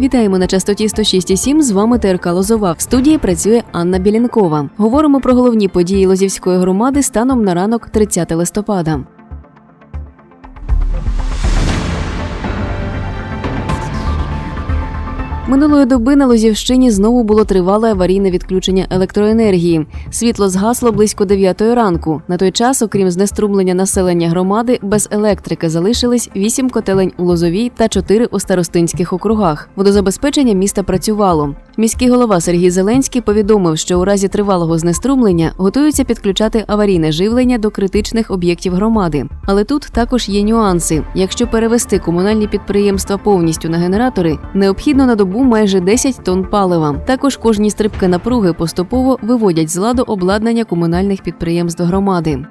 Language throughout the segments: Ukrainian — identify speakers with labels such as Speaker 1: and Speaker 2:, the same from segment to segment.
Speaker 1: Вітаємо на частоті 106,7, З вами ТРК Лозова. В студії працює Анна Білінкова. Говоримо про головні події Лозівської громади станом на ранок 30 листопада. Минулої доби на Лозівщині знову було тривале аварійне відключення електроенергії. Світло згасло близько 9 ранку. На той час, окрім знеструмлення населення громади, без електрики залишились 8 котелень у Лозовій та 4 у старостинських округах. Водозабезпечення міста працювало. Міський голова Сергій Зеленський повідомив, що у разі тривалого знеструмлення готуються підключати аварійне живлення до критичних об'єктів громади. Але тут також є нюанси. Якщо перевести комунальні підприємства повністю на генератори, необхідно на добу майже 10 тонн палива. Також кожні стрибки напруги поступово виводять з ладу обладнання комунальних підприємств громади.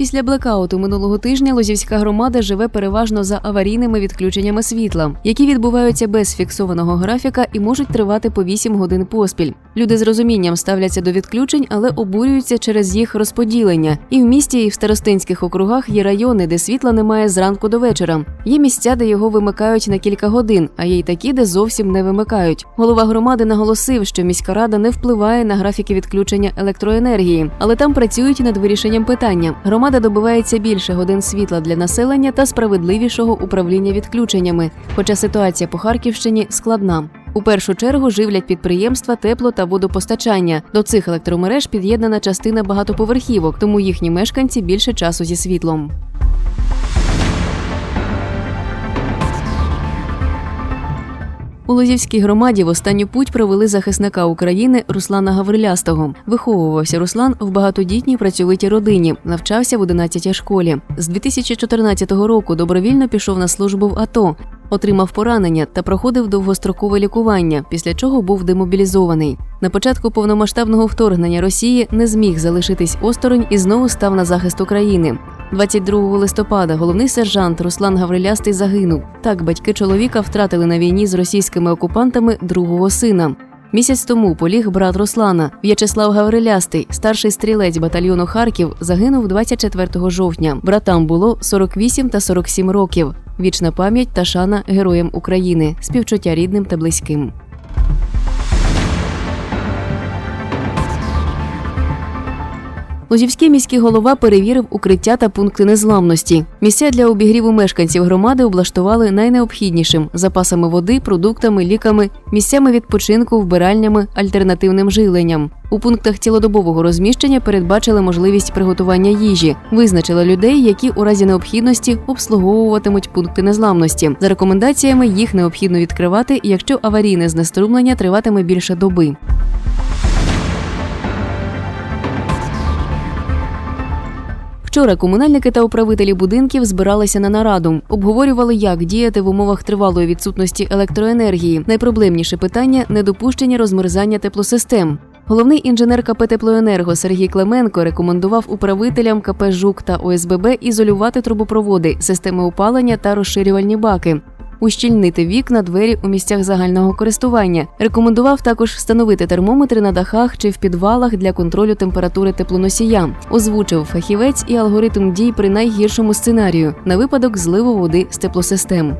Speaker 1: Після блекауту минулого тижня Лозівська громада живе переважно за аварійними відключеннями світла, які відбуваються без фіксованого графіка і можуть тривати по 8 годин поспіль. Люди з розумінням ставляться до відключень, але обурюються через їх розподілення. І в місті, і в старостинських округах є райони, де світла немає зранку до вечора. Є місця, де його вимикають на кілька годин, а є й такі, де зовсім не вимикають. Голова громади наголосив, що міська рада не впливає на графіки відключення електроенергії, але там працюють над вирішенням питання. Громада добивається більше годин світла для населення та справедливішого управління відключеннями. Хоча ситуація по Харківщині складна. У першу чергу живлять підприємства тепло та водопостачання. До цих електромереж під'єднана частина багатоповерхівок, тому їхні мешканці більше часу зі світлом. У Лозівській громаді в останню путь провели захисника України Руслана Гаврилястого. Виховувався Руслан в багатодітній працьовитій родині, навчався в 11 школі. З 2014 року добровільно пішов на службу в АТО. Отримав поранення та проходив довгострокове лікування, після чого був демобілізований. На початку повномасштабного вторгнення Росії не зміг залишитись осторонь і знову став на захист України. 22 листопада головний сержант Руслан Гаврилястий загинув. Так батьки чоловіка втратили на війні з російськими окупантами другого сина. Місяць тому поліг брат Руслана В'ячеслав Гаврилястий, старший стрілець батальйону Харків, загинув 24 жовтня. Братам було 48 та 47 років. Вічна пам'ять та шана героям України, співчуття рідним та близьким. Лозівський міський голова перевірив укриття та пункти незламності. Місця для обігріву мешканців громади облаштували найнеобхіднішим запасами води, продуктами, ліками, місцями відпочинку, вбиральнями, альтернативним живленням. У пунктах цілодобового розміщення передбачили можливість приготування їжі, визначили людей, які у разі необхідності обслуговуватимуть пункти незламності. За рекомендаціями їх необхідно відкривати, якщо аварійне знеструмлення триватиме більше доби. Вчора комунальники та управителі будинків збиралися на нараду, обговорювали, як діяти в умовах тривалої відсутності електроенергії. Найпроблемніше питання недопущення розмерзання теплосистем. Головний інженер КП «Теплоенерго» Сергій Клименко рекомендував управителям КП «Жук» та ОСББ ізолювати трубопроводи, системи опалення та розширювальні баки. Ущільнити вікна, двері у місцях загального користування. Рекомендував також встановити термометри на дахах чи в підвалах для контролю температури теплоносія. Озвучив фахівець і алгоритм дій при найгіршому сценарію на випадок зливу води з теплосистем.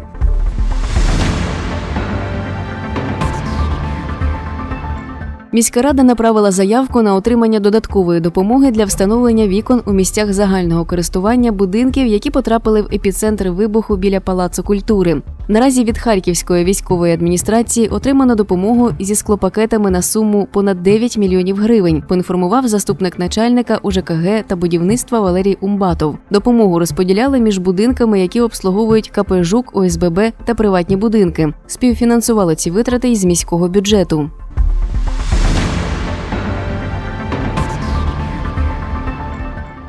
Speaker 1: Міська рада направила заявку на отримання додаткової допомоги для встановлення вікон у місцях загального користування будинків, які потрапили в епіцентр вибуху біля палацу культури. Наразі від Харківської військової адміністрації отримано допомогу зі склопакетами на суму понад 9 мільйонів гривень. Поінформував заступник начальника УЖКГ та будівництва Валерій Умбатов. Допомогу розподіляли між будинками, які обслуговують КП «Жук», ОСББ та приватні будинки. Співфінансували ці витрати із міського бюджету.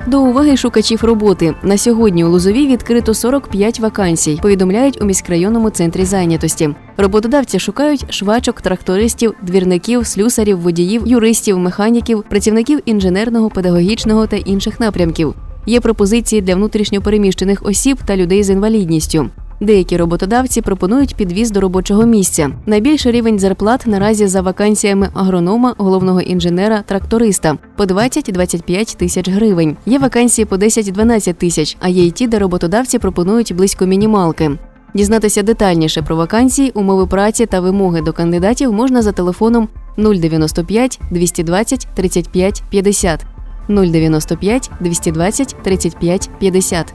Speaker 1: До уваги шукачів роботи на сьогодні у Лозові відкрито 45 вакансій. Повідомляють у міськрайонному центрі зайнятості. Роботодавці шукають швачок, трактористів, двірників, слюсарів, водіїв, юристів, механіків, працівників інженерного, педагогічного та інших напрямків. Є пропозиції для внутрішньопереміщених осіб та людей з інвалідністю. Деякі роботодавці пропонують підвіз до робочого місця. Найбільший рівень зарплат наразі за вакансіями агронома, головного інженера, тракториста по 20-25 тисяч гривень. Є вакансії по 10-12 тисяч, а є й ті, де роботодавці пропонують близько мінімалки. Дізнатися детальніше про вакансії, умови праці та вимоги до кандидатів можна за телефоном 095 220 35 50 095 220 35 50.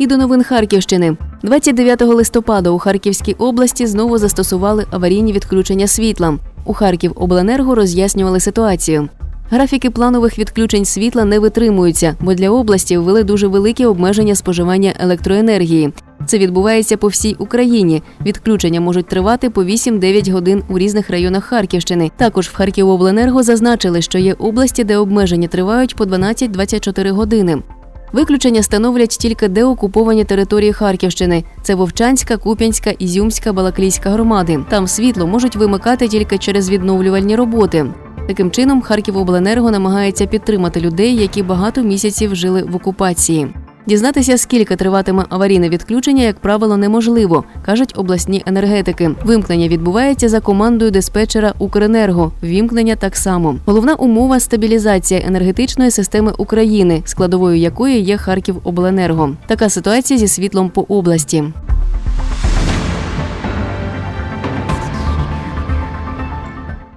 Speaker 1: І до новин Харківщини. 29 листопада у Харківській області знову застосували аварійні відключення світла. У Харківобленерго роз'яснювали ситуацію. Графіки планових відключень світла не витримуються, бо для області ввели дуже великі обмеження споживання електроенергії. Це відбувається по всій Україні. Відключення можуть тривати по 8-9 годин у різних районах Харківщини. Також в Харківобленерго зазначили, що є області, де обмеження тривають по 12-24 години. Виключення становлять тільки деокуповані території Харківщини. Це Вовчанська, Куп'янська, Ізюмська, Балаклійська громади. Там світло можуть вимикати тільки через відновлювальні роботи. Таким чином, Харківобленерго намагається підтримати людей, які багато місяців жили в окупації. Дізнатися, скільки триватиме аварійне відключення, як правило, неможливо, кажуть обласні енергетики. Вимкнення відбувається за командою диспетчера Укренерго. Вімкнення так само. Головна умова стабілізація енергетичної системи України, складовою якої є Харків Обленерго. Така ситуація зі світлом по області.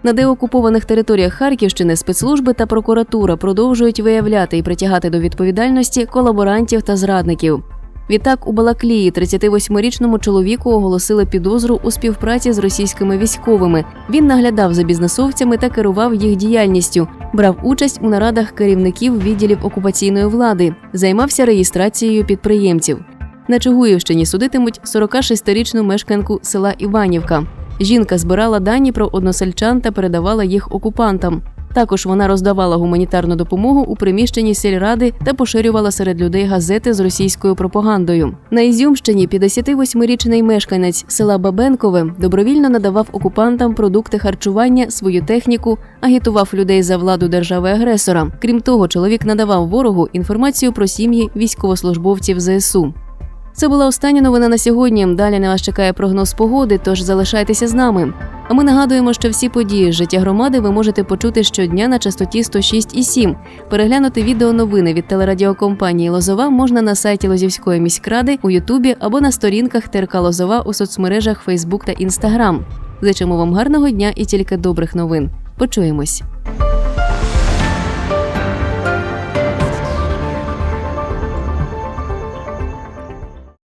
Speaker 1: На деокупованих територіях Харківщини спецслужби та прокуратура продовжують виявляти і притягати до відповідальності колаборантів та зрадників. Відтак у Балаклії 38-річному чоловіку оголосили підозру у співпраці з російськими військовими. Він наглядав за бізнесовцями та керував їх діяльністю, брав участь у нарадах керівників відділів окупаційної влади, займався реєстрацією підприємців. На Чугуївщині судитимуть 46-річну мешканку села Іванівка. Жінка збирала дані про односельчан та передавала їх окупантам. Також вона роздавала гуманітарну допомогу у приміщенні сільради та поширювала серед людей газети з російською пропагандою. На Ізюмщині 58-річний мешканець села Бабенкове добровільно надавав окупантам продукти харчування, свою техніку, агітував людей за владу держави-агресора. Крім того, чоловік надавав ворогу інформацію про сім'ї військовослужбовців ЗСУ. Це була остання новина на сьогодні. Далі на вас чекає прогноз погоди, тож залишайтеся з нами. А ми нагадуємо, що всі події з життя громади ви можете почути щодня на частоті 106,7. Переглянути відео новини від телерадіокомпанії Лозова можна на сайті Лозівської міськради у Ютубі або на сторінках ТРК Лозова у соцмережах Фейсбук та Інстаграм. Зичимо вам гарного дня і тільки добрих новин. Почуємось.